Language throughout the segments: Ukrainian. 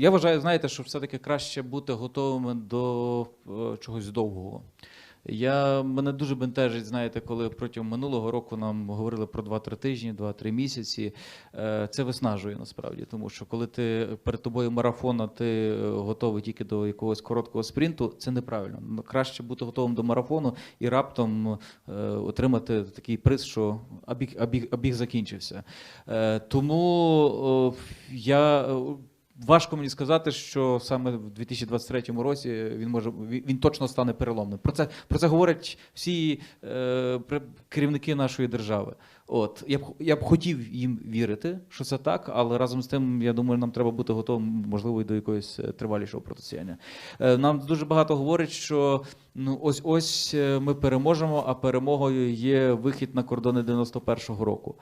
я вважаю, знаєте, що все-таки краще бути готовими до е, чогось довгого. Я мене дуже бентежить, знаєте, коли протягом минулого року нам говорили про 2-3 тижні, 2-3 місяці. Е, Це виснажує насправді, тому що коли ти перед тобою марафон, а ти е, готовий тільки до якогось короткого спринту, це неправильно. Ну, Краще бути готовим до марафону і раптом отримати такий приз, що а біг, а біг, а біг закінчився. Тому я. Важко мені сказати, що саме в 2023 році він може він точно стане переломним. Про це про це говорять всі е, керівники нашої держави. От я б я б хотів їм вірити, що це так, але разом з тим, я думаю, нам треба бути готовим, можливо, і до якогось е, тривалішого протистояння. Е, нам дуже багато говорять, що ну ось ось е, ми переможемо, а перемогою є вихід на кордони 91-го року.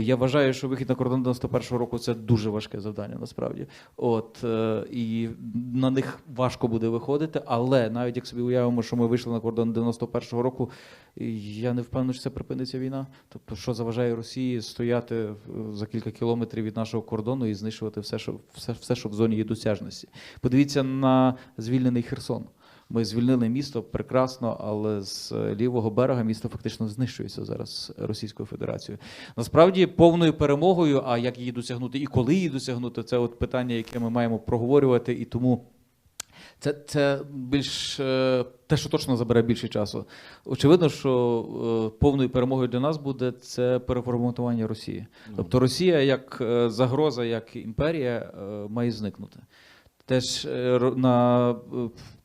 Я вважаю, що вихід на кордон 91-го року це дуже важке завдання, насправді. От і на них важко буде виходити, але навіть як собі уявимо, що ми вийшли на кордон 91-го року, я не впевнений, що це припиниться війна. Тобто, що заважає Росії стояти за кілька кілометрів від нашого кордону і знищувати все, що все, все, що в зоні її досяжності. Подивіться на звільнений Херсон. Ми звільнили місто прекрасно, але з лівого берега місто фактично знищується зараз Російською Федерацією. Насправді повною перемогою, а як її досягнути і коли її досягнути, це от питання, яке ми маємо проговорювати, і тому. Це, це більш е, те, що точно забере більше часу. Очевидно, що е, повною перемогою для нас буде це переформатування Росії. Тобто Росія як е, загроза, як імперія має зникнути. Теж е, на е,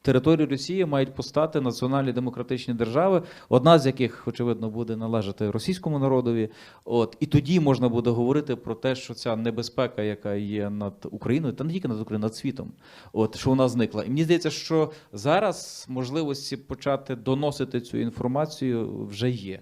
території Росії мають постати національні демократичні держави, одна з яких, очевидно, буде належати російському народові. От і тоді можна буде говорити про те, що ця небезпека, яка є над Україною, та не тільки над Україною, над світом, от що вона зникла. І мені здається, що зараз можливості почати доносити цю інформацію вже є.